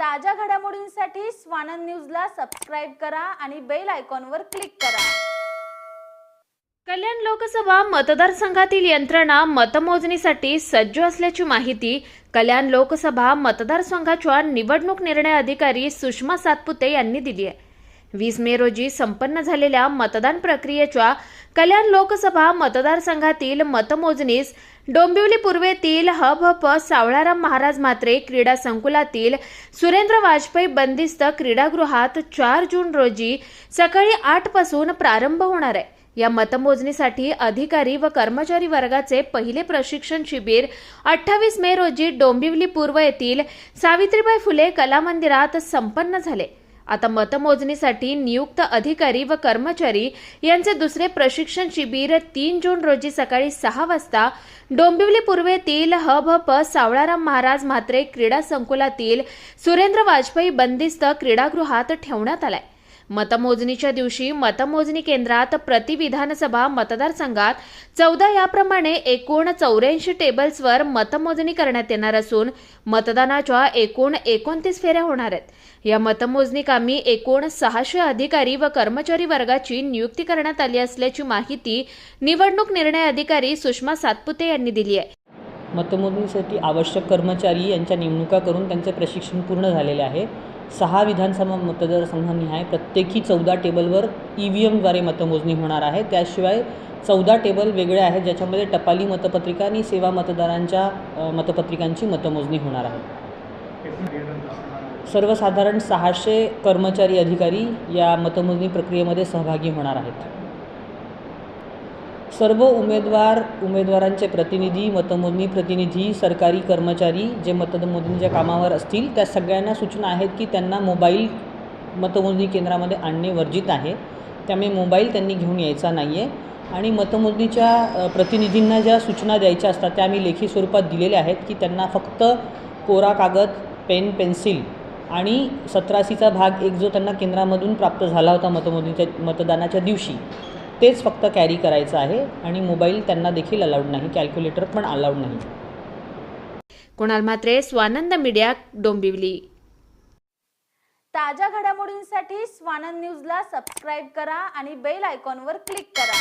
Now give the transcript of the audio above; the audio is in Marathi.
ताज्या घडामोडींसाठी स्वानंद न्यूजला सबस्क्राईब करा आणि बेल आयकॉनवर क्लिक करा. कल्याण लोकसभा मतदारसंघातील यंत्रणा मतमोजणीसाठी सज्ज असल्याची माहिती कल्याण लोकसभा मतदारसंघाच्या निवडणूक निर्णय अधिकारी सुषमा सातपुते यांनी दिली आहे. वीस मे रोजी संपन्न झालेल्या मतदान प्रक्रियेच्या कल्याण लोकसभा मतदारसंघातील मतमोजणीस डोंबिवली पूर्वेतील हबहप सावळाराम महाराज म्हात्रे क्रीडा संकुलातील सुरेंद्र वाजपेयी बंदिस्त क्रीडागृहात चार जून रोजी सकाळी आठपासून प्रारंभ होणार आहे. या मतमोजणीसाठी अधिकारी व कर्मचारी वर्गाचे पहिले प्रशिक्षण शिबिर अठ्ठावीस मे रोजी डोंबिवली पूर्व येथील सावित्रीबाई फुले कला मंदिरात संपन्न झाले. आता मतमोजणीसाठी नियुक्त अधिकारी व कर्मचारी यांचे दुसरे प्रशिक्षण शिबिर तीन जून रोजी सकाळी सहा वाजता डोंबिवली पूर्वेतील ह भ प सावळाराम महाराज म्हात्रे क्रीडा संकुलातील सुरेंद्र वाजपेयी बंदिस्त क्रीडागृहात ठेवण्यात आलाय. मतमोजणीच्या दिवशी मतमोजणी केंद्रात प्रति विधानसभा मतदारसंघात चौदा याप्रमाणे एकूण चौऱ्याऐंशी टेबल्सवर मतमोजणी करण्यात येणार असून मतदानाच्या एकूण एकोणतीस फेऱ्या होणार आहेत. या मतमोजणी कामी एकूण सहाशे अधिकारी व कर्मचारी वर्गाची नियुक्ती करण्यात आली असल्याची माहिती निवडणूक निर्णय अधिकारी सुषमा सातपुते यांनी दिली आहे. मतमोजणीसाठी आवश्यक कर्मचारी यांच्या नेमणुका करून त्यांचे प्रशिक्षण पूर्ण झालेले आहे. सहा विधानसभा मतदारसंघानिहाय प्रत्येकी चौदा टेबलवर ई व्ही एमद्वारे मतमोजणी होणार आहे. त्याशिवाय चौदा टेबल वेगळे आहेत ज्याच्यामध्ये टपाली मतपत्रिका आणि सेवा मतदारांच्या मतपत्रिकांची मतमोजणी होणार आहे. सर्वसाधारण सहाशे कर्मचारी अधिकारी या मतमोजणी प्रक्रियेमध्ये सहभागी होणार आहेत. सर्व उमेदवार उमेदवारांचे प्रतिनिधी मतमोजणी प्रतिनिधी सरकारी कर्मचारी जे मतमोजणीच्या कामावर असतील त्या सगळ्यांना सूचना आहेत की त्यांना मोबाईल मतमोजणी केंद्रामध्ये आणणे वर्जित आहे. त्यामुळे मोबाईल त्यांनी घेऊन यायचा नाही आहे आणि मतमोजणीच्या प्रतिनिधींना ज्या सूचना द्यायच्या असतात त्या आम्ही लेखी स्वरूपात दिलेल्या आहेत की त्यांना फक्त कोरा कागद पेन पेन्सिल आणि सतराशीचा भाग एक जो त्यांना केंद्रामधून प्राप्त झाला होता मतमोजणीच्या मतदानाच्या दिवशी तेच फक्त कॅरी करायचं आहे आणि मोबाईल त्यांना देखील अलाउड नाही कॅल्क्युलेटर पण अलाउड नाही. कुणाल म्हात्रे स्वानंद मीडिया डोंबिवली. ताज्या घडामोडींसाठी स्वानंद न्यूजला सबस्क्राईब करा आणि बेल आयकॉनवर क्लिक करा.